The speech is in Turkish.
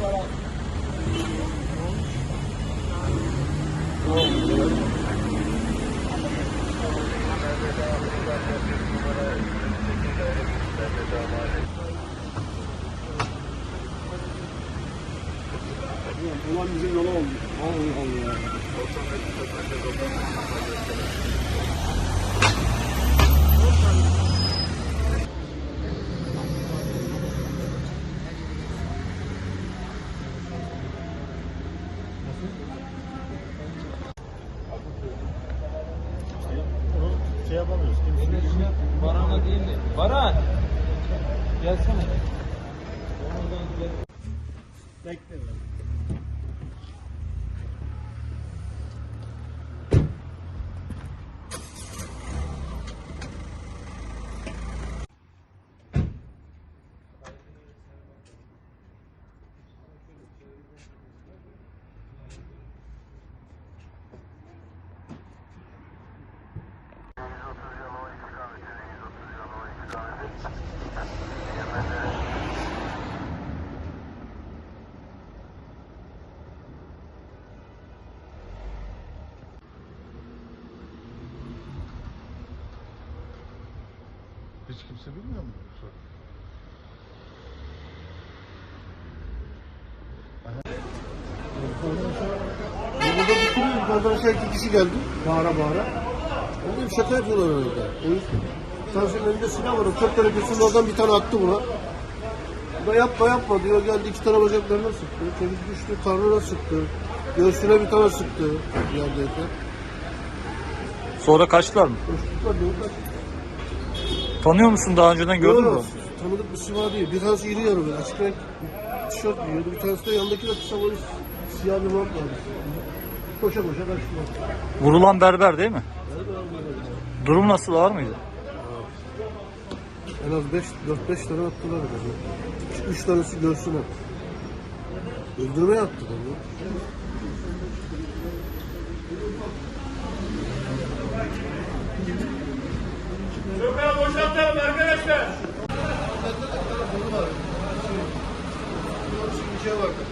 Ulan bizim yola oldu. Allah Allah. Şey yapamıyoruz. Kimse Baran'a değil de. Baran! Gelsene. bekle. Hiç kimse bilmiyor mu? Burada bir sürü yukarıdan aşağı iki kişi geldi. Bağıra bağıra. Dedim şaka yapıyorlar orada. O yüzden. Tansiyonun elinde silah var. O çöp tenekesinin oradan bir tane attı buna. Bu da yapma yapma diyor. Geldi iki tane bacaklarına sıktı. Çocuk düştü. Karnına sıktı. Göğsüne bir tane sıktı. Yerdeyken. Sonra kaçtılar mı? Koştuklar diyor. Tanıyor musun daha önceden gördün mü? Tanıdık bir siva değil. Bir tanesi iri yarı böyle. Açık renk tişört giyiyordu. Bir tanesi de yanındaki de kısa boyu siyah bir mont vardı. Koşa koşa kaçtılar. Vurulan berber değil mi? Durum nasıl ağır mıydı? En az 5 4-5 tane attılar herhalde. 3 tanesi göğsüne. Öldürmeye attılar. ya. Sokağa boşaltalım arkadaşlar. Bir şey vardı.